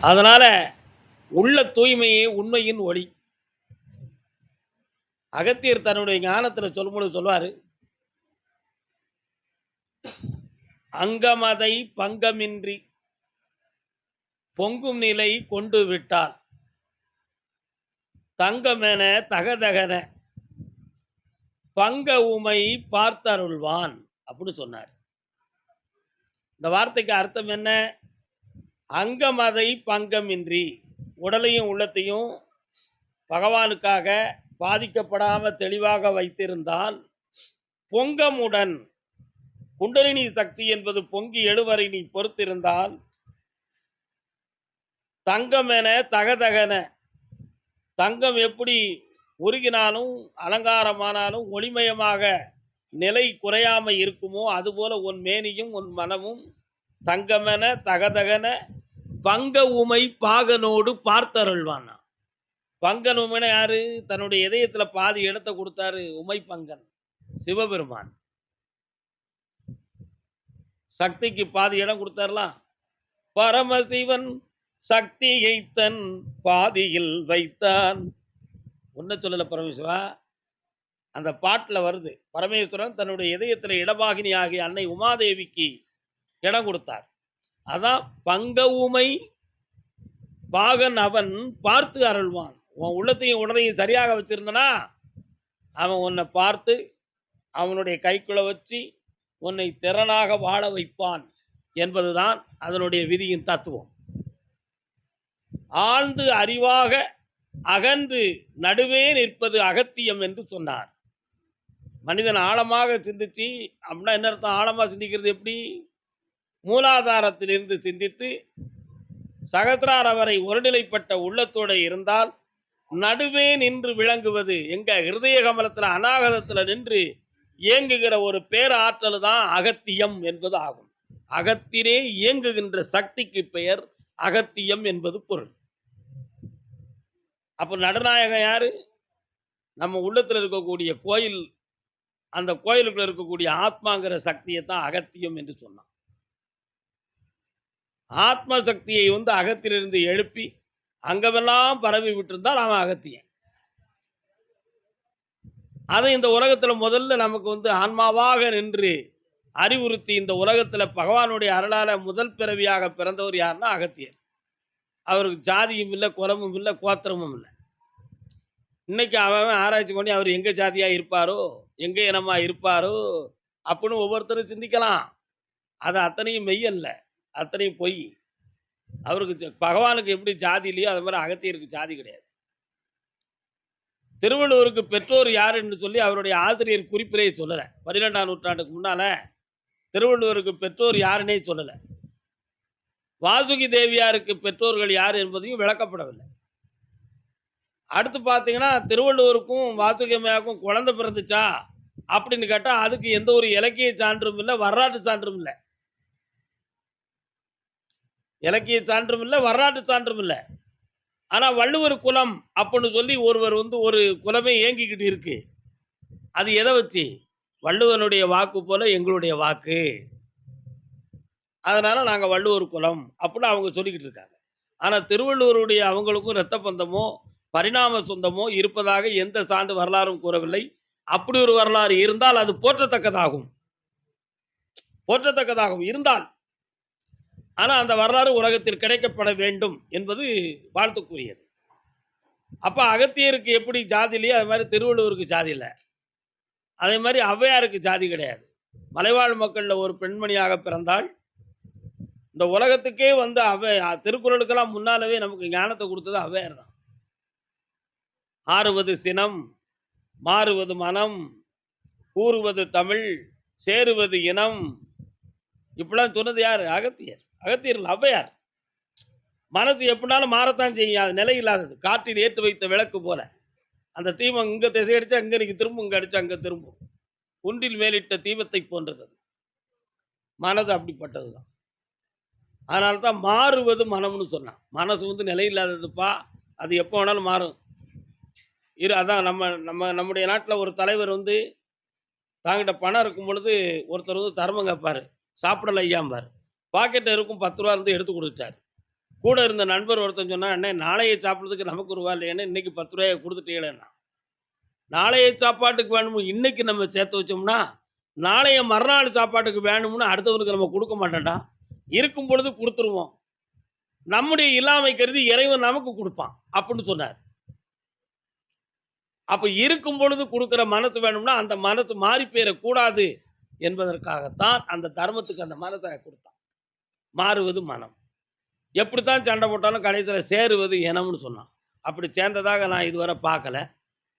அதனால உள்ள தூய்மையே உண்மையின் ஒளி. அகத்தியர் தன்னுடைய ஞானத்தில் சொல்லும்போது சொல்வார் அங்கமதை பங்கமின்றி பொங்கும் நிலை கொண்டு விட்டால் தங்கமென தகதகன பங்க உமை பார்த்தருள்வான் அப்படின்னு சொன்னார். இந்த வார்த்தைக்கு அர்த்தம் என்ன? அங்கமதை பங்கமின்றி உடலையும் உள்ளத்தையும் பகவானுக்காக பாதிக்கப்படாம தெளிவாக வைத்திருந்தால் பொங்கமுடன் குண்டலினி சக்தி என்பது பொங்கி எழுவரை நீ பொறுத்திருந்தால். தங்கமென தகதகன. தங்கம் எப்படி உருகினாலும் அலங்காரமானாலும் ஒளிமயமாக நிலை குறையாம இருக்குமோ அதுபோல உன் மேனியும் உன் மனமும் தங்கமென தகதகன பங்க உமை பாகனோடு பார்த்தருள்வானா? பங்கன் உமைனா யாரு? தன்னுடைய இதயத்துல பாதி இடத்தை கொடுத்தாரு உமை பங்கன் சிவபெருமான். சக்திக்கு பாதி இடம் கொடுத்தாரலாம் பரமசிவன் சக்தியை தன் பாதியில் வைத்தான். ஒன்ன சொல்லல பரமேஸ்வரா. அந்த பாட்டில் வருது பரமேஸ்வரன் தன்னுடைய இதயத்தில் இடபாகினி ஆகிய அன்னை உமாதேவிக்கு இடம் கொடுத்தார். அதான் பங்க உமை பாகன் அவன் பார்த்து அருள்வான். உன் உள்ளத்தையும் உடலையும் சரியாக வச்சிருந்தனா அவன் உன்னை பார்த்து அவனுடைய கைக்குள்ள வச்சு உன்னை திறனாக வாழ வைப்பான் என்பதுதான் அதனுடைய விதியின் தத்துவம். ஆழ்ந்து அறிவாக அகன்று நடுவே நிற்பது அகத்தியம் என்று சொன்னார். மனிதன் ஆழமாக சிந்திச்சு அப்படின்னா என்ன அர்த்தம்? ஆழமாக சிந்திக்கிறது எப்படி? மூலாதாரத்திலிருந்து சிந்தித்து சகத்ரார் அவரை ஒருநிலைப்பட்ட உள்ளத்தோடு இருந்தால் நடுவே நின்று விளங்குவது எங்க ஹிருதய கமலத்தில் அநாகதத்தில் நின்று இயங்குகிற ஒரு பேராற்றல் தான் அகத்தியம் என்பது ஆகும் அகத்திலே இயங்குகின்ற சக்திக்கு பெயர் அகத்தியம் என்பது பொருள். அப்போ நடுநாயகம் யாரு? நம்ம உள்ளத்தில் இருக்கக்கூடிய கோயில் அந்த கோயிலுக்குள்ள இருக்கக்கூடிய ஆத்மாங்கிற சக்தியை தான் அகத்தியம் என்று சொன்னான். ஆத்ம சக்தியை வந்து அகத்திலிருந்து எழுப்பி அங்கமெல்லாம் பரவி விட்டிருந்தால் அவன் அகத்தியன். அதை இந்த உலகத்தில் முதல்ல நமக்கு வந்து ஆன்மாவாக நின்று அறிவுறுத்தி இந்த உலகத்தில் பகவானுடைய அருளால் முதல் பிறவியாக பிறந்தவர் யாருன்னா அகத்தியர். அவருக்கு ஜாதியும் இல்லை குலமும் இல்லை கோத்திரமும் இல்லை. இன்னைக்கு அவன் ஆராய்ச்சி பண்ணி அவர் எங்கே ஜாதியாக இருப்பாரோ எங்கே இனமாக இருப்பாரோ அப்படின்னு ஒவ்வொருத்தரும் சிந்திக்கலாம். அது அத்தனையும் மெய்யல்ல அத்தனையும் பொய் அவருக்கு பகவானுக்கு எப்படி ஜாதி இல்லையோ அது மாதிரி அகத்தியருக்கு ஜாதி கிடையாது. திருவள்ளுவருக்கு பெற்றோர் யாருன்னு சொல்லி அவருடைய ஆசிரியர் குறிப்பிலே சொல்லலை. பதினெண்டாம் நூற்றாண்டுக்கு முன்னால திருவள்ளுவருக்கு பெற்றோர் யாருன்னே சொல்லலை. வாசுகி தேவியாருக்கு பெற்றோர்கள் யார் என்பதையும் விளக்கப்படவில்லை. அடுத்து பார்த்தீங்கன்னா திருவள்ளுவருக்கும் வாசுகி அம்மையாருக்கும் குழந்தை பிறந்துச்சா? அப்படின்னு கேட்டால் அதுக்கு எந்த ஒரு இலக்கிய சான்றும் இல்லை வரலாற்று சான்றும் இல்லை. இலக்கிய சான்றும் இல்லை வரலாற்று சான்றும் இல்லை. ஆனால் வள்ளுவர் குலம் அப்படின்னு சொல்லி ஒருவர் வந்து ஒரு குலமே இயங்கிக்கிட்டு இருக்கு. அது எதை வச்சு? வள்ளுவனுடைய வாக்கு போல எங்களுடைய வாக்கு. அதனால நாங்கள் வள்ளுவர் குலம் அப்படின்னு அவங்க சொல்லிக்கிட்டு இருக்காங்க. ஆனால் திருவள்ளுவருடைய அவங்களுக்கும் இரத்த பந்தமோ பரிணாம சொந்தமோ இருப்பதாக எந்த சான்று வரலாறும் கூறவில்லை. அப்படி ஒரு வரலாறு இருந்தால் அது போற்றத்தக்கதாகும். போற்றத்தக்கதாகும். இருந்தால் ஆனால் அந்த வரலாறு உலகத்தில் கிடைக்கப்பட வேண்டும் என்பது வாழ்த்துக்குரியது. அப்போ அகத்தியருக்கு எப்படி ஜாதி இல்லையோ அது மாதிரி திருவள்ளுவருக்கு ஜாதி இல்லை. அதே மாதிரி ஔவையாருக்கு ஜாதி கிடையாது. மலைவாழ் மக்களில் ஒரு பெண்மணியாக பிறந்தால் இந்த உலகத்துக்கே வந்து அவை திருக்குறளுக்கெல்லாம் முன்னாலவே நமக்கு ஞானத்தை கொடுத்தது அவ்வையார் தான். ஆறுவது சினம் மாறுவது மனம் கூறுவது தமிழ் சேருவது இனம். இப்படிலாம் சொன்னது யார்? அகத்தியர். அகத்தியர் ஔவையார். மனசு எப்படினாலும் மாறத்தான் செய்யும். அது நிலை இல்லாதது. காற்றில் ஏற்று வைத்த விளக்கு போல. அந்த தீபம் இங்கே திசை அடிச்சா இங்கே இன்னைக்கு திரும்பும் இங்கே அடிச்சா அங்கே திரும்பும். குன்றில் மேலிட்ட தீபத்தை போன்றது அது. மனது அப்படிப்பட்டது தான் அதனால தான் மாறுவது மனம்னு சொன்னான். மனசு வந்து நிலை இல்லாததுப்பா. அது எப்போ வேணாலும் மாறும். இரு அதான் நம்ம நம்ம நம்முடைய நாட்டில் ஒரு தலைவர் வந்து தாங்கிட்ட பணம் இருக்கும் பொழுது ஒருத்தர் வந்து தர்மம் கேட்பார் சாப்பிடல ஐயாம்பார். பாக்கெட்டில் இருக்கும் பத்து ரூபா இருந்து எடுத்து கொடுத்தாரு கூட இருந்த நண்பர் ஒருத்தன் சொன்னால் அண்ணே நாளைய சாப்பிட்றதுக்கு நமக்கு ரூபா இல்லையானே இன்னைக்கு பத்து ரூபாயை கொடுத்துட்டீங்களேண்ணா நாளைய சாப்பாட்டுக்கு வேணுமோ இன்னைக்கு நம்ம சேர்த்து வச்சோம்னா நாளைய மறுநாள் சாப்பாட்டுக்கு வேணும்னு அடுத்தவனுக்கு நம்ம கொடுக்க மாட்டோம்டா. இருக்கும் பொழுது கொடுத்துருவோம். நம்முடைய இல்லாமை கருதி இறைவன் நமக்கு கொடுப்பான் அப்படின்னு சொன்னார். அப்போ இருக்கும் பொழுது கொடுக்குற மனசு வேணும்னா அந்த மனசு மாறி போயிடக்கூடாது என்பதற்காகத்தான் அந்த தர்மத்துக்கு அந்த மனத்தை கொடுத்தான். மாறுவது மனம். எப்படித்தான் சண்டை போட்டாலும் கடைசியில் சேருவது இனம்னு சொன்னான். அப்படி சேர்ந்ததாக நான் இதுவரை பார்க்கல.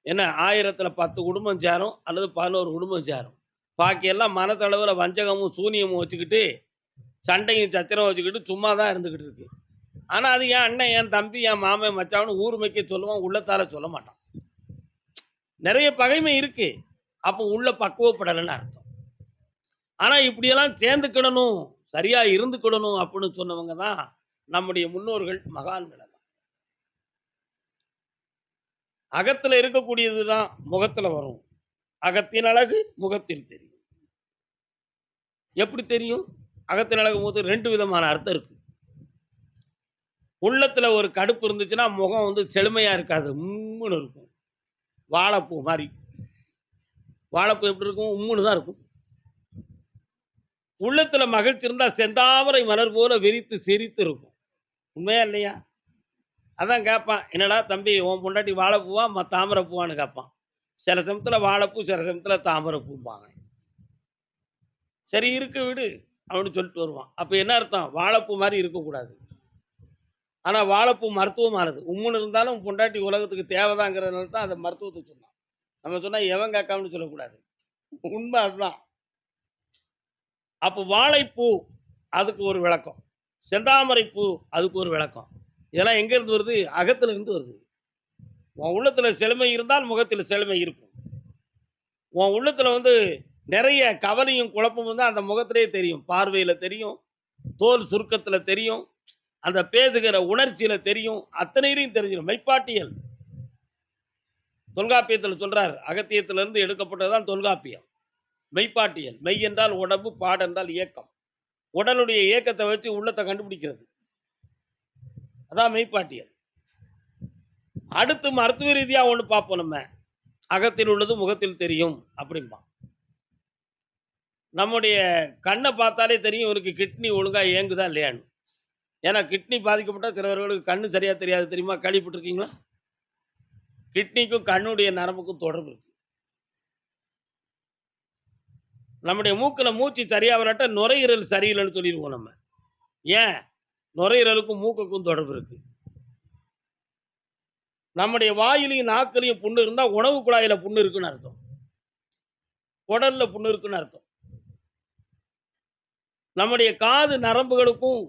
என்ன ஆயிரத்தில் பத்து குடும்பம் சேரும் அல்லது பதினோரு குடும்பம் சேரும். பாக்கியெல்லாம் மனத்தளவில் வஞ்சகமும் சூனியமும் வச்சுக்கிட்டு சண்டையும் சத்திரம் வச்சுக்கிட்டு சும்மா தான் இருந்துக்கிட்டு இருக்கு. ஆனால் அது என் அண்ணன் என் தம்பி என் மாமன் மச்சான்னு ஊருமைக்க சொல்லுவான் உள்ளத்தால் சொல்ல மாட்டான். நிறைய பகைமை இருக்குது அப்போ உள்ள பக்குவப்படலைன்னு அர்த்தம். ஆனால் இப்படியெல்லாம் சேர்ந்துக்கிடணும். சரியா இருந்துக்கிடணும் அப்படின்னு சொன்னவங்க தான் நம்முடைய முன்னோர்கள் மகான்கள் எல்லாம். அகத்துல இருக்கக்கூடியது தான் முகத்துல வரும். அகத்தின் அழகு முகத்தில் தெரியும். எப்படி தெரியும்? அகத்தின் அழகு போது ரெண்டு விதமான அர்த்தம் இருக்கு. உள்ளத்துல ஒரு கடுப்பு இருந்துச்சுன்னா முகம் வந்து செழுமையா இருக்காது. உம்முன்னு இருக்கும். வாழைப்பூ மாதிரி. வாழைப்பூ எப்படி இருக்கும்? உம்முன்னு தான் இருக்கும். உள்ளத்துல மகிழ்ச்சி இருந்தால் செந்தாமரை மலர் போல விரித்து சிரித்து இருக்கும். உண்மையா இல்லையா? அதான் கேட்பான் என்னடா தம்பி உன் பொண்டாட்டி வாழைப்பூவா? ம தாமரை பூவான்னு கேட்பான் சில சமயத்தில் வாழைப்பூ சில சமயத்தில் தாமரை பூம்பாங்க. சரி இருக்க விடு அப்படின்னு சொல்லிட்டு வருவான். அப்போ என்ன அர்த்தம்? வாழைப்பூ மாதிரி இருக்கக்கூடாது. ஆனால் வாழைப்பூ மருத்துவமானது உம்முன்னு இருந்தாலும் பொண்டாட்டி உலகத்துக்கு தேவைதாங்கிறதுனால தான் அதை மருத்துவத்தை சொன்னான். நம்ம சொன்னால் எவன் கேட்காமனு சொல்லக்கூடாது. உண்மை அதுதான். அப்போ வாழைப்பூ அதுக்கு ஒரு விளக்கம். செந்தாமரை பூ அதுக்கு ஒரு விளக்கம். இதெல்லாம் எங்கேருந்து வருது? அகத்திலிருந்து வருது. உன் உள்ளத்தில் செழுமை இருந்தால் முகத்தில் செழுமை இருக்கும். உன் உள்ளத்தில் வந்து நிறைய கவலையும் குழப்பமும் தான் அந்த முகத்திலே தெரியும். பார்வையில் தெரியும். தோல் சுருக்கத்தில் தெரியும். அந்த பேசுகிற உணர்ச்சியில் தெரியும். அத்தனையிலையும் தெரிஞ்சிடும். மெய்ப்பாட்டியல். தொல்காப்பியத்தில் சொல்கிறார் அகத்தியத்திலிருந்து எடுக்கப்பட்டதுதான் தொல்காப்பியம். மெய்ப்பாட்டியல். மெய் என்றால் உடம்பு பாடு என்றால் இயக்கம். உடலுடைய இயக்கத்தை வச்சு உள்ளத்தை கண்டுபிடிக்கிறது. அதான் மெய்ப்பாட்டியல். அடுத்து மருத்துவ ரீதியாக ஒன்று பார்ப்போம் நம்ம. அகத்தில் உள்ளது முகத்தில் தெரியும் அப்படிம்பா. நம்முடைய கண்ணை பார்த்தாலே தெரியும் இவருக்கு கிட்னி ஒழுங்காக இயங்குதா இல்லையான்னு. ஏன்னா கிட்னி பாதிக்கப்பட்டால் சிலவர்களுக்கு கண்ணு சரியாக தெரியாது தெரியுமா? கேள்விப்பட்டிருக்கீங்களா? கிட்னிக்கும் கண்ணுடைய நரம்புக்கும் தொடர்பு இருக்கு. நம்முடைய மூக்கில் மூச்சு சரியாக வரட்ட நுரையீரல் சரியில்லைன்னு சொல்லிடுவோம் நம்ம. ஏன்? நுரையீரலுக்கும் மூக்குக்கும் தொடர்பு இருக்கு. நம்முடைய வாயிலையும் நாக்கிலையும் புண்ணு இருந்தால் உணவு குழாயில் புண்ணு இருக்குன்னு அர்த்தம். உடலில் புண்ணு இருக்குன்னு அர்த்தம். நம்முடைய காது நரம்புகளுக்கும்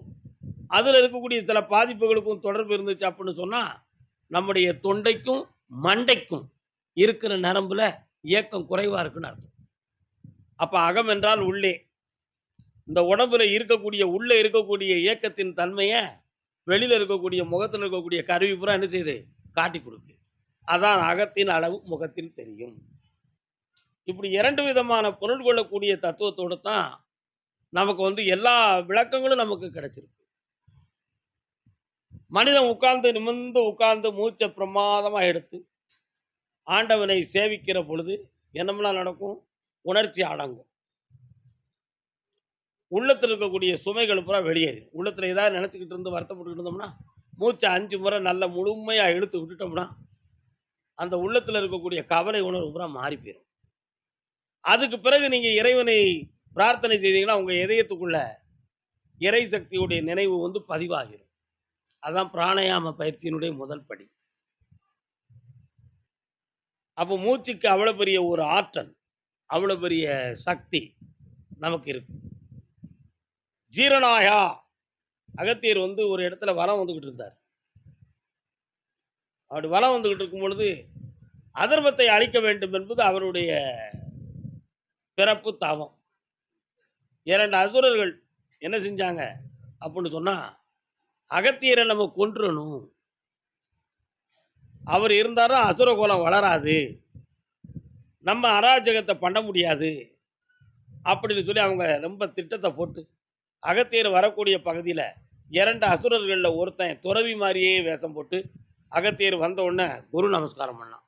அதில் இருக்கக்கூடிய சில பாதிப்புகளுக்கும் தொடர்பு இருந்துச்சு அப்படின்னு சொன்னால் நம்முடைய தொண்டைக்கும் மண்டைக்கும் இருக்கிற நரம்பில் இயக்கம் குறைவாக இருக்குன்னு அர்த்தம். அப்ப அகம் என்றால் உள்ளே. இந்த உடம்புல இருக்கக்கூடிய உள்ளே இருக்கக்கூடிய இயக்கத்தின் தன்மையை வெளியில் இருக்கக்கூடிய முகத்தில் இருக்கக்கூடிய கருவி பூரா என்ன செய்யுது? காட்டி கொடுக்கு. அதான் அகத்தின் அளவு முகத்தில் தெரியும். இப்படி இரண்டு விதமான பொருள் கொள்ளக்கூடிய தத்துவத்தோடு தான் நமக்கு வந்து எல்லா விளக்கங்களும் நமக்கு கிடைச்சிருக்கு. மனிதன் உட்கார்ந்து நிமிர்ந்து உட்கார்ந்து மூச்சை பிரமாதமாக எடுத்து ஆண்டவனை சேவிக்கிற பொழுது என்னமெல்லாம் நடக்கும்? உணர்ச்சி அடங்கும். உள்ளத்தில் இருக்கக்கூடிய சுமைகள் பூரா வெளியேறும் உள்ளத்தில் ஏதாவது நினச்சிக்கிட்டு இருந்து வருத்தப்பட்டு இருந்தோம்னா மூச்சை அஞ்சு முறை நல்ல முழுமையாக இழுத்து விட்டுட்டோம்னா அந்த உள்ளத்தில் இருக்கக்கூடிய கவலை உணர்வு பூரா மாறி போயிடும் அதுக்கு பிறகு நீங்கள் இறைவனை பிரார்த்தனை செய்தீங்கன்னா உங்கள் இதயத்துக்குள்ள இறை சக்தியுடைய நினைவு வந்து பதிவாகிடும் அதுதான் பிராணாயாம பயிற்சியினுடைய முதல் படி. அப்போ மூச்சுக்கு அவ்வளோ பெரிய ஒரு ஆற்றல் அவ்வளோ பெரிய சக்தி நமக்கு இருக்கு ஜீரநாயா அகத்தியர் வந்து ஒரு இடத்துல வலம் வந்துக்கிட்டு இருந்தார். அப்படி வலம் வந்துக்கிட்டு இருக்கும் பொழுது அதர்மத்தை அழிக்க வேண்டும் என்பது அவருடைய பிறப்பு தாவம் இரண்டு அசுரர்கள் என்ன செஞ்சாங்க? அப்படின்னு சொன்னால் அகத்தியரை நம்ம கொன்றணும். அவர் இருந்தாலும் அசுரகோலம் வளராது. நம்ம அராஜகத்தை பண்ண முடியாது அப்படின்னு சொல்லி அவங்க ரொம்ப திட்டத்தை போட்டு அகத்தியர் வரக்கூடிய பகுதியில் இரண்டு அசுரர்களில் ஒருத்தன் துறவி மாதிரியே வேஷம் போட்டு அகத்தியர் வந்த உடனே குரு நமஸ்காரம் பண்ணான்.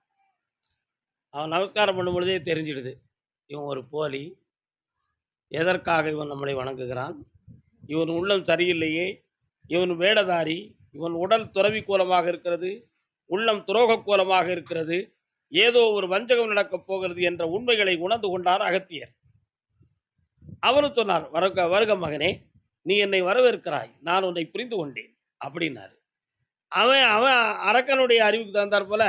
அவன் நமஸ்காரம் பண்ணும் பொழுதே தெரிஞ்சிடுது இவன் ஒரு போலி எதற்காக இவன் நம்மளை வணங்குகிறான்? இவன் உள்ளம் சரியில்லையே இவன் வேடதாரி இவன் உடல் துறவி கோலமாக இருக்கிறது உள்ளம் துரோக கோலமாக இருக்கிறது ஏதோ ஒரு வஞ்சகம் நடக்கப் போகிறது என்ற உண்மைகளை உணர்ந்து கொண்டார் அகத்தியர். அவரும் சொன்னார் வருக வருக மகனே நீ என்னை வரவேற்கிறாய் நான் உன்னை புரிந்து கொண்டேன் அப்படின்னாரு. அவன் அவன் அரக்கனுடைய அறிவுக்கு தகுந்தாற் போல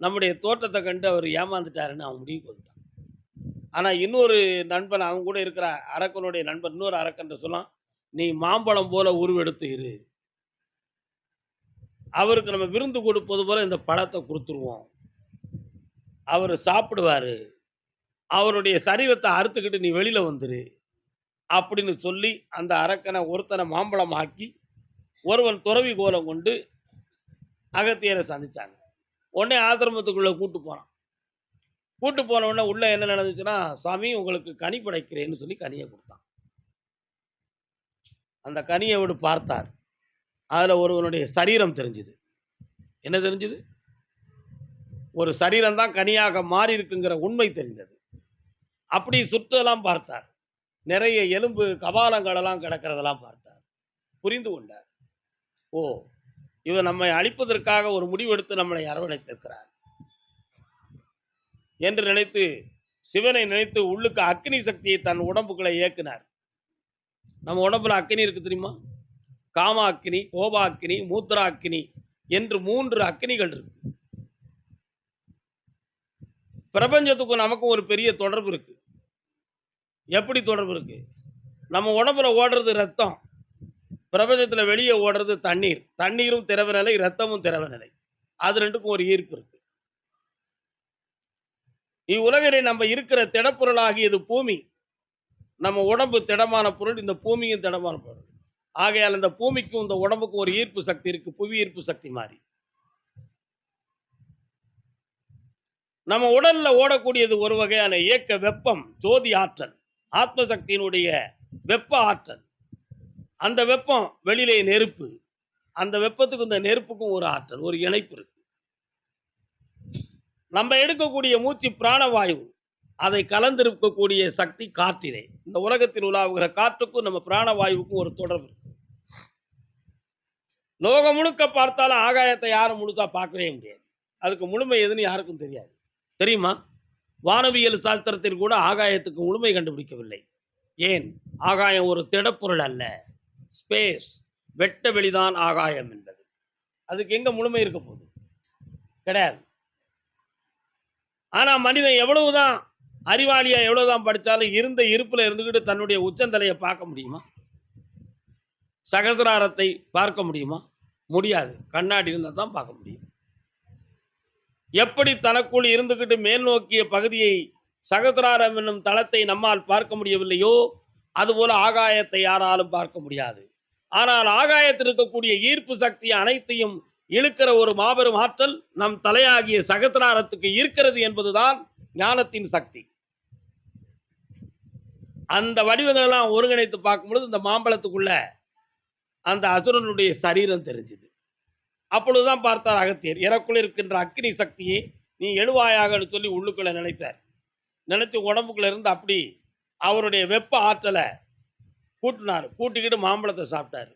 நம்முடைய தோற்றத்தை கண்டு அவர் ஏமாந்துட்டாருன்னு அவன் முடிவு கொண்டான் ஆனால் இன்னொரு நண்பன் அவன் கூட இருக்கிற அரக்கனுடைய நண்பன் இன்னொரு அரக்கன் சொன்னான் நீ மாம்பழம் போல உருவெடுத்து இரு. அவருக்கு நம்ம விருந்து கொடுப்பது போல இந்த பழத்தை கொடுத்துருவோம். அவர் சாப்பிடுவாரு. அவருடைய சரீரத்தை அறுத்துக்கிட்டு நீ வெளியில் வந்துரு. அப்படின்னு சொல்லி அந்த அரக்கனை ஒருத்தனை மாம்பழம் ஆக்கி ஒருவன் துறவி கோலம் கொண்டு அகத்தியரை சந்தித்தாங்க உடனே ஆசிரமத்துக்குள்ளே கூட்டு போனான். கூட்டு போன உடனே உள்ளே என்ன நடந்துச்சுன்னா சாமி உங்களுக்கு கனி படைக்கிறேன்னு சொல்லி கனியை கொடுத்தான். அந்த கனியை விட்டு பார்த்தார். அதில் ஒருவனுடைய சரீரம் தெரிஞ்சுது. என்ன தெரிஞ்சுது? ஒரு சரீரம் தான் கனியாக மாறி இருக்குங்கிற உண்மை தெரிந்தது. அப்படி சுற்றெல்லாம் பார்த்தார். நிறைய எலும்பு கபாலங்களெல்லாம் கிடக்கிறதெல்லாம் பார்த்தார். புரிந்து கொண்டார். ஓ இவர் நம்மை அழிப்பதற்காக ஒரு முடிவெடுத்து நம்மளை அரவணைத்திருக்கிறார். என்று நினைத்து சிவனை நினைத்து உள்ளுக்கு அக்னி சக்தியை தன் உடம்புக்குள்ளே இயக்கினார். நம்ம உடம்புல அக்னி இருக்கு தெரியுமா? காமா அக்னி கோபா அக்னி மூத்திரா அக்னி என்று மூன்று அக்னிகள் இருக்கு. பிரபஞ்சத்துக்கும் நமக்கும் ஒரு பெரிய தொடர்பு இருக்கு. எப்படி தொடர்பு இருக்கு? நம்ம உடம்புல ஓடுறது ரத்தம். பிரபஞ்சத்தில் வெளியே ஓடுறது தண்ணீர். தண்ணீரும் திரவ நிலை ரத்தமும் திரவ நிலை அது ரெண்டுக்கும் ஒரு ஈர்ப்பு இருக்கு. இவ்வுலகிலே நம்ம இருக்கிற திடப்பொருளாகியது பூமி. நம்ம உடம்பு திடமான பொருள் இந்த பூமியும் திடமான பொருள். ஆகையால் இந்த பூமிக்கும் இந்த உடம்புக்கும் ஒரு ஈர்ப்பு சக்தி இருக்கு. புவி ஈர்ப்பு சக்தி மாதிரி நம்ம உடல்ல ஓடக்கூடியது ஒரு வகையான இயக்க வெப்பம் ஜோதி ஆற்றல். ஆத்ம சக்தியினுடைய வெப்ப ஆற்றல். அந்த வெப்பம் வெளியிலே நெருப்பு. அந்த வெப்பத்துக்கும் இந்த நெருப்புக்கும் ஒரு ஆற்றல் ஒரு இணைப்பு இருக்கு. நம்ம எடுக்கக்கூடிய மூச்சு பிராணவாயு. அதை கலந்திருக்கக்கூடிய சக்தி காற்றிலே. இந்த உலகத்தில் உலாவுகிற காற்றுக்கும் நம்ம பிராணவாயுவுக்கும் ஒரு தொடர்பு லோகம் முழுக்க பார்த்தாலும் ஆகாயத்தை யாரும் முழுசா பார்க்கவே முடியாது. அதுக்கு முழுமை எதுன்னு யாருக்கும் தெரியாது. தெரியுமா? வானவியல் சாஸ்திரத்தில் கூட ஆகாயத்துக்கு முழுமை கண்டுபிடிக்கவில்லை. ஏன்? ஆகாயம் ஒரு திடப்பொருள் அல்ல. ஸ்பேஸ் வெட்ட வெளிதான் ஆகாயம் என்பது. அதுக்கு எங்க முழுமை இருக்க போகுது? கிடையாது. ஆனா மனிதன் எவ்வளவுதான் அறிவாளியா எவ்வளவுதான் படித்தாலும் இருந்த இருப்புல இருந்துகிட்டு தன்னுடைய உச்சந்தலையை பார்க்க முடியுமா? சகசிராரத்தை பார்க்க முடியுமா? முடியாது. கண்ணாடி இருந்தால் தான் பார்க்க முடியும். எப்படி தனக்குள் இருந்துகிட்டு மேல் நோக்கிய பகுதியை சகசிராரம் என்னும் தளத்தை நம்மால் பார்க்க முடியவில்லையோ அதுபோல ஆகாயத்தை யாராலும் பார்க்க முடியாது. ஆனால் ஆகாயத்தில் இருக்கக்கூடிய ஈர்ப்பு சக்தி அனைத்தையும் இழுக்கிற ஒரு மாபெரும் ஆற்றல் நம் தலையாகிய சகசிராரத்துக்கு இருக்கிறது என்பதுதான் ஞானத்தின் சக்தி. அந்த வடிவங்கள் எல்லாம் ஒருங்கிணைத்து பார்க்கும்பொழுது இந்த மாம்பழத்துக்குள்ள அந்த அசுரனுடைய சரீரம் தெரிஞ்சுது. அப்பொழுதுதான் பார்த்தார் அகத்தியர் எனக்குள் இருக்கின்ற அக்னி சக்தியை நீ எழுவாயாகன்னு சொல்லி உள்ளுக்குள்ளே நினைத்தார். நினைச்சு உடம்புக்குள்ள இருந்து அப்படி அவருடைய வெப்ப ஆற்றலை கூட்டினார். கூட்டிக்கிட்டு மாம்பழத்தை சாப்பிட்டாரு.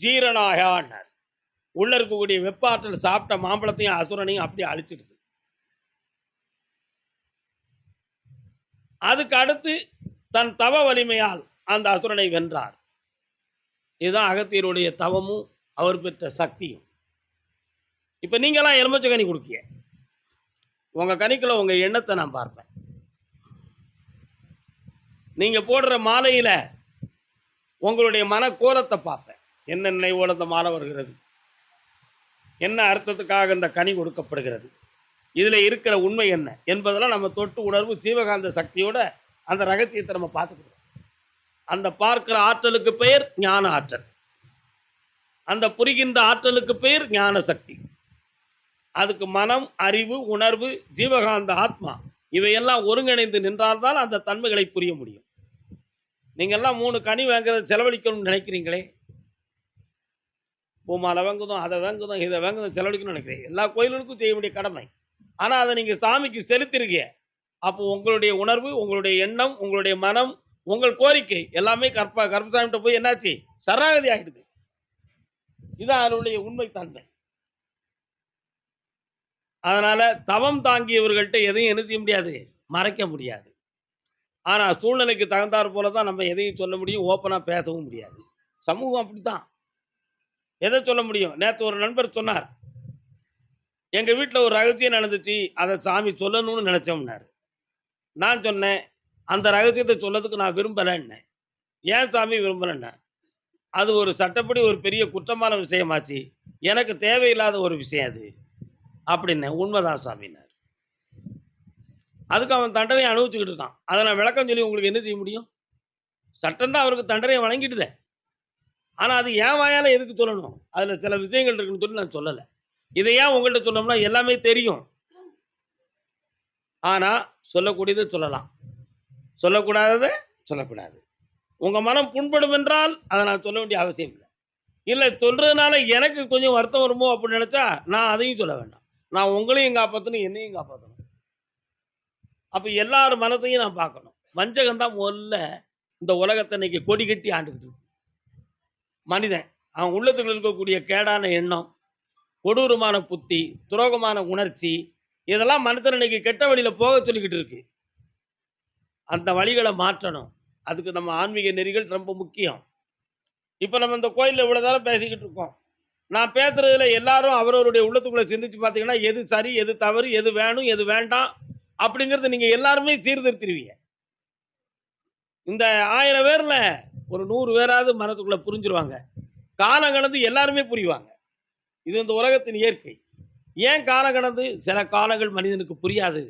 ஜீரணாயான்னார் உள்ள இருக்கக்கூடிய வெப்ப ஆற்றல் சாப்பிட்ட மாம்பழத்தையும் அசுரனையும் அப்படியே அழிச்சிடுது அதுக்கு அடுத்து தன் தவ வலிமையால் அந்த அசுரனை வென்றார். இதுதான் அகத்தியருடைய தவமும் அவர் பெற்ற சக்தியும். இப்போ நீங்களாம் எலுமிச்சை கனி கொடுக்கிய உங்கள் கனிக்குள்ள உங்கள் எண்ணத்தை நான் பார்ப்பேன். நீங்கள் போடுற மாலையில் உங்களுடைய மன கோலத்தை பார்ப்பேன். என்ன நினைவோடு அந்த மாலை வருகிறது? என்ன அர்த்தத்துக்காக இந்த கனி கொடுக்கப்படுகிறது? இதில் இருக்கிற உண்மை என்ன என்பதெல்லாம் நம்ம தொட்டு உணர்வு ஜீவகாந்த சக்தியோட அந்த ரகசியத்தை நம்ம பார்த்துக்கிறோம் அந்த பார்க்குற ஆற்றலுக்கு பெயர் ஞான ஆற்றல். அந்த புரிகின்ற ஆற்றலுக்கு பேர் ஞான சக்தி அதுக்கு மனம் அறிவு உணர்வு ஜீவகாந்த ஆத்மா இவையெல்லாம் ஒருங்கிணைந்து நின்றால்தான் அந்த தன்மைகளை புரிய முடியும். நீங்கள்லாம் மூணு கனி வாங்குறது செலவழிக்கணும்னு நினைக்கிறீங்களே? பூமாலை வாங்குதும் அதை வாங்குதும் இதை வாங்குதும் செலவழிக்கணும்னு நினைக்கிறேன் எல்லா கோயில்களுக்கும் செய்ய வேண்டிய கடமை. ஆனால் அதை நீங்கள் சாமிக்கு செலுத்திருக்கீங்க. அப்போ உங்களுடைய உணர்வு உங்களுடைய எண்ணம் உங்களுடைய மனம் உங்கள் கோரிக்கை எல்லாமே கற்ப கர்ப்பசாமிகிட்ட போய் என்னாச்சு? சரணாகதி ஆகிடுது இதுதான் அதனுடைய உண்மை தன்மை. அதனால தவம் தாங்கியவர்கள்ட்ட எதையும் என்ன செய்ய முடியாது? மறைக்க முடியாது. ஆனால் சூழ்நிலைக்கு தகுந்தாற் போல தான் நம்ம எதையும் சொல்ல முடியும் ஓப்பனாக பேசவும் முடியாது. சமூகம் அப்படித்தான். எதை சொல்ல முடியும்? நேற்று ஒரு நண்பர் சொன்னார். எங்கள் வீட்டில் ஒரு ரகசியம் நடந்துச்சு அதை சாமி சொல்லணும்னு நினச்சோம்னாரு. நான் சொன்னேன் அந்த ரகசியத்தை சொல்லதுக்கு நான் விரும்பலைன்னேன். ஏன் சாமி விரும்பலைன்னே அது ஒரு சட்டப்படி ஒரு பெரிய குற்றமான விஷயமாச்சு. எனக்கு தேவையில்லாத ஒரு விஷயம் அது. அப்படின்னேன் உண்மைதான் சாமினார். அதுக்கு அவன் தண்டனையை அனுபவிச்சுக்கிட்டு இருக்கான். அதை நான் விளக்கம் சொல்லி உங்களுக்கு என்ன செய்ய முடியும்? சட்டம் தான் அவருக்கு தண்டனையை வழங்கிட்டுதே. ஆனால் அது ஏன் வாயால் எதுக்கு சொல்லணும்? அதில் சில விஷயங்கள் இருக்குன்னு சொல்லி நான் சொல்லலை. இதை ஏன் உங்கள்கிட்ட சொன்னோம்னா எல்லாமே தெரியும். ஆனால் சொல்லக்கூடியதை சொல்லலாம். சொல்லக்கூடாததை சொல்லக்கூடாது. உங்கள் மனம் புண்படும் என்றால் அதை நான் சொல்ல வேண்டிய அவசியம் இல்லை. இல்லை சொல்கிறதுனால எனக்கு கொஞ்சம் வருத்தம் வருமோ அப்படின்னு நினச்சா நான் அதையும் சொல்ல வேண்டாம். நான் உங்களையும் காப்பாற்றணும் என்னையும் காப்பாற்றணும் அப்போ எல்லார் மனத்தையும் நான் பார்க்கணும். வஞ்சகம் தான் முதல்ல இந்த உலகத்தை இன்னைக்கு கொடி கட்டி ஆண்டுக்கிட்டு இருக்கு. மனிதன் அவன் உள்ளத்துக்குள்ள இருக்கக்கூடிய கேடான எண்ணம் கொடூரமான புத்தி துரோகமான உணர்ச்சி இதெல்லாம் மனத்தில் இன்னைக்கு கெட்ட வழியில் போக சொல்லிக்கிட்டு இருக்கு. அந்த வழிகளை மாற்றணும். அதுக்கு நம்ம ஆன்மீக நெறிகள் ரொம்ப முக்கியம். இப்போ நம்ம இந்த கோயிலில் இவ்வளோ தரம் பேசிக்கிட்டு இருக்கோம். நான் பேசுறதுல எல்லாரும் அவரவருடைய உள்ளத்துக்குள்ளே சிந்திச்சு பார்த்தீங்கன்னா எது சரி எது தவறு எது வேணும் எது வேண்டாம் அப்படிங்கிறது நீங்கள் எல்லாருமே சீர்திருத்திடுவீங்க இந்த ஆயிரம் பேரில் ஒரு நூறு பேராவது மனத்துக்குள்ளே புரிஞ்சிருவாங்க. காலம் கடந்து எல்லாருமே புரிவாங்க. இது இந்த உலகத்தின் இயற்கை. ஏன் காலம் கடந்து? சில காலங்கள் மனிதனுக்கு புரியாது.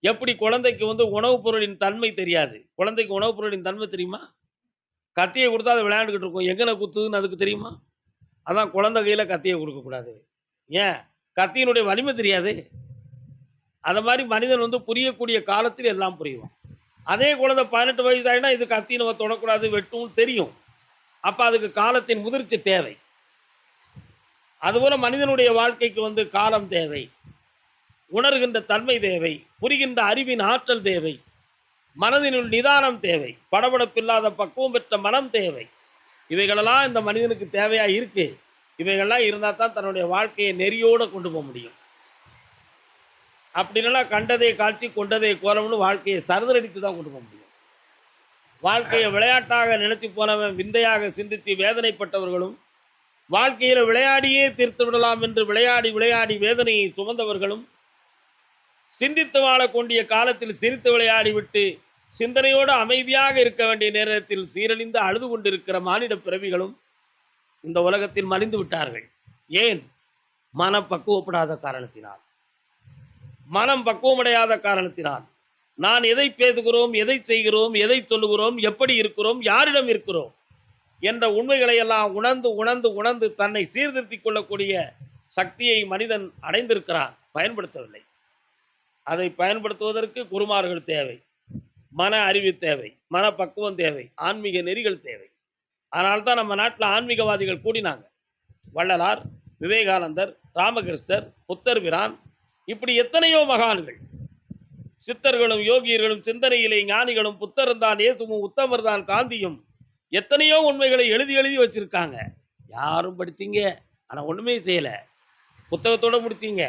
எப்படி குழந்தைக்கு வந்து உணவுப் பொருளின் தன்மை தெரியாது? குழந்தைக்கு உணவுப் பொருளின் தன்மை தெரியுமா? கத்தியை கொடுத்தா அதை விளையாண்டுக்கிட்டு இருக்கும். எங்கன குத்துதுன்னு அதுக்கு தெரியுமா? அதான் குழந்தை கையில் கத்தியை கொடுக்கக்கூடாது ஏன்? கத்தியினுடைய வலிமை தெரியாது. அதை மாதிரி மனிதன் வந்து புரியக்கூடிய காலத்தில் எல்லாம் புரியும் அதே குழந்தை பதினெட்டு வயசு ஆகினா இது கத்தி நம்ம தொடக்கூடாது வெட்டும் தெரியும். அப்போ அதுக்கு காலத்தின் முதிர்ச்சி தேவை. அதுபோல மனிதனுடைய வாழ்க்கைக்கு வந்து காலம் தேவை. உணர்கின்ற தன்மை தேவை. புரிகின்ற அறிவின் ஆற்றல் தேவை. மனதினுள் நிதானம் தேவை. படபடப்பில்லாத பக்குவம் பெற்ற மனம் தேவை. இவைகளெல்லாம் இந்த மனிதனுக்கு தேவையாக இருக்கு. இவைகள்லாம் இருந்தால் தான் தன்னுடைய வாழ்க்கையை நெறியோடு கொண்டு போக முடியும். அப்படி இல்லைன்னா காட்சி கொண்டதை கோலம்னு வாழ்க்கையை சரதடித்து தான் கொண்டு போக முடியும். வாழ்க்கையை விளையாட்டாக நினைச்சு போனவன் விந்தையாக சிந்தித்து வேதனைப்பட்டவர்களும் வாழ்க்கையில் விளையாடியே தீர்த்து விடலாம் என்று விளையாடி விளையாடி வேதனையை சுமந்தவர்களும் சிந்தித்து வாழக்கூடிய காலத்தில் சிரித்து விளையாடிவிட்டு சிந்தனையோடு அமைதியாக இருக்க வேண்டிய நேரத்தில் சீரழிந்து அழுது கொண்டிருக்கிற மானிட பிறவிகளும் இந்த உலகத்தில் மலிந்து விட்டார்கள். ஏன்? மனம் பக்குவப்படாத காரணத்தினால். மனம் பக்குவமடையாத காரணத்தினால். நான் எதை பேசுகிறோம் எதை செய்கிறோம் எதை சொல்லுகிறோம் எப்படி இருக்கிறோம் யாரிடம் இருக்கிறோம் என்ற உண்மைகளை எல்லாம் உணர்ந்து உணர்ந்து உணர்ந்து தன்னை சீர்திருத்திக் கொள்ளக்கூடிய சக்தியை மனிதன் அடைந்திருக்கிறான். பயன்படுத்தவில்லை. அதை பயன்படுத்துவதற்கு குருமார்கள் தேவை. மன அறிவு தேவை. மன பக்குவம் தேவை. ஆன்மீக நெறிகள் தேவை. அதனால் தான் நம்ம நாட்டில் ஆன்மீகவாதிகள் கூடினாங்க. வள்ளலார் விவேகானந்தர் ராமகிருஷ்ணர் புத்தர் பிரான் இப்படி எத்தனையோ மகான்கள். சித்தர்களும் யோகியர்களும் சிந்தனையிலே ஞானிகளும் புத்தரும் தான் இயேசுவும் உத்தமர் தான் காந்தியும் எத்தனையோ உண்மைகளை எழுதி எழுதி வச்சிருக்காங்க. யாரும் படிச்சிங்க. ஆனால் ஒன்றுமே செய்யலை. புத்தகத்தோடு முடிச்சீங்க.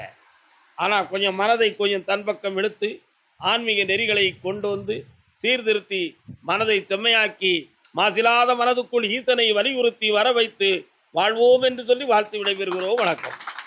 ஆனால் கொஞ்சம் மனதை கொஞ்சம் தன் பக்கம் எடுத்து ஆன்மீக நெறிகளை கொண்டு வந்து சீர்திருத்தி மனதை செம்மையாக்கி மாசிலாத மனதுக்குள் ஈசனை வலியுறுத்தி வர வைத்து வாழ்வோம் என்று சொல்லி வாழ்த்து விடைபெறுகிறோம். வணக்கம்.